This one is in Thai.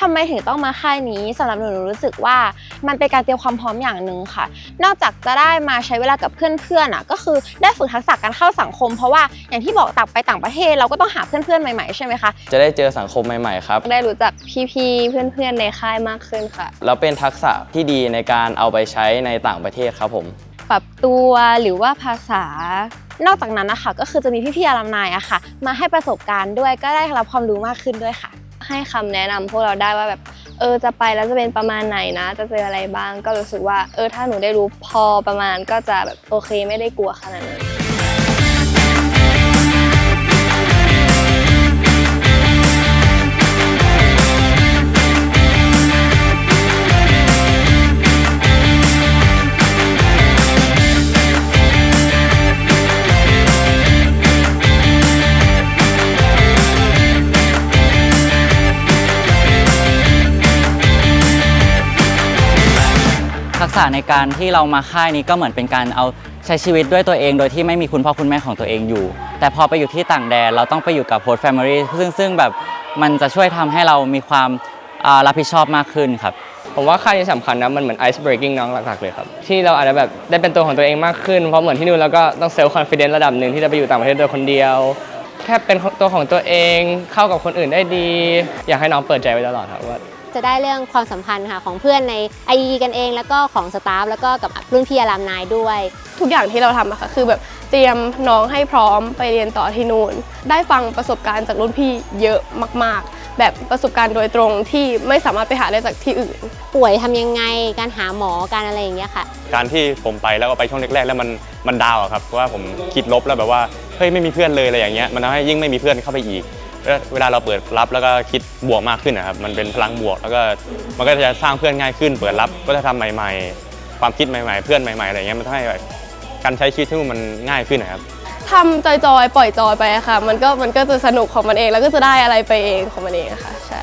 ทำไมถึงต้องมาค่ายนี้สำหรับหนูหนูรู้สึกว่ามันเป็นการเตรียมความพร้อมอย่างหนึ่งค่ะ นอกจากจะได้มาใช้เวลากับเพื่อนๆอะก็คือได้ฝึกทักษะการเข้าสังคม เพราะว่าอย่างที่บอกต่างไปต่างประเทศเราก็ต้องหาเพื่อนๆใหม่ๆใช่ไหมคะจะได้เจอสังคมใหม่ๆครับ ได้รู้จักพี่ๆเพื่อนๆในค่ายมากขึ้นค่ะแล้วเป็นทักษะที่ดีในการเอาไปใช้ในต่างประเทศครับผมปรับตัวหรือว่าภาษานอกจากนั้นนะคะก็คือจะมีพี่ๆอลัมนายอะค่ะ มาให้ประสบการณ์ด้วยก็ได้รับความรู้มากขึ้นด้วยค่ะ ให้คำแนะนำพวกเราได้ว่าแบบเออจะไปแล้วจะเป็นประมาณไหนนะ จะเจออะไรบ้างก็รู้สึกว่า เออถ้าหนูได้รู้พอประมาณก็จะแบบโอเคไม่ได้กลัวขนาดนั้น กษะในการที่เรามาค่ายนี้ก็เหมือนเป็นการเอาใช้ชีวิตด้วยตัวเอง โดยที่ไม่มีคุณพ่อคุณแม่ของตัวเองอยู่ แต่พอไปอยู่ที่ต่างแดนเราต้องไปอยู่กับโฮสต์แฟมิลี่ซึ่งซึ่งแบบมันจะช่วยทำให้เรามีความรับผิดชอบมากขึ้นครับผมว่าค่ายนี้สำคัญนะมันเหมือน ice breaking น้องหลักๆเลยครับ ที่เราอาจจะแบบได้เป็นตัวของตัวเองมากขึ้น เพราะเหมือนที่นู่นเราก็ต้อง self confidence ระดับหนึ่งที่จะไปอยู่ต่างประเทศโดยคนเดียว แค่เป็นตัวของตัวเองเข้ากับคนอื่นได้ดี อยากให้น้องเปิดใจไว้ตลอดครับว่า จะได้เรื่องความสัมพันธ์ค่ะของเพื่อนใน IE กันเอง แล้วก็ของสตาฟแล้วก็กับรุ่นพี่อารามนายด้วย ทุกอย่างที่เราทำอะค่ะคือแบบเตรียมน้องให้พร้อมไปเรียนต่อที่นู่น ได้ฟังประสบการณ์จากรุ่นพี่เยอะมาก ๆแบบประสบการณ์โดยตรงที่ไม่สามารถไปหาได้จากที่อื่น ป่วยทำยังไงการหาหมอการอะไรอย่างเงี้ยค่ะ การที่ผมไปแล้วก็ไปช่วงแรกๆแล้วมันมันดาวน์อะครับเพราะว่าผมคิดลบแล้วแบบว่าเฮ้ยไม่มีเพื่อนเลยอะไรอย่างเงี้ยมันทำให้ยิ่งไม่มีเพื่อนเข้าไปอีกแล้ว เวลาเราเปิดรับแล้วก็คิดบวกมากขึ้นนะครับ มันเป็นพลังบวก แล้วก็มันก็จะสร้างเพื่อนง่ายขึ้น เปิดรับก็จะทำใหม่ ๆ ความคิดใหม่ ๆ เพื่อนใหม่ๆอะไรเงี้ยมันทำให้การใช้ชีวิตที่นู่นมันง่ายขึ้นนะครับทำจอยๆ ปล่อยจอยไปอะค่ะ มันก็มันก็จะสนุกของมันเองแล้วก็จะได้อะไรไปเองของมันเองค่ะ ใช่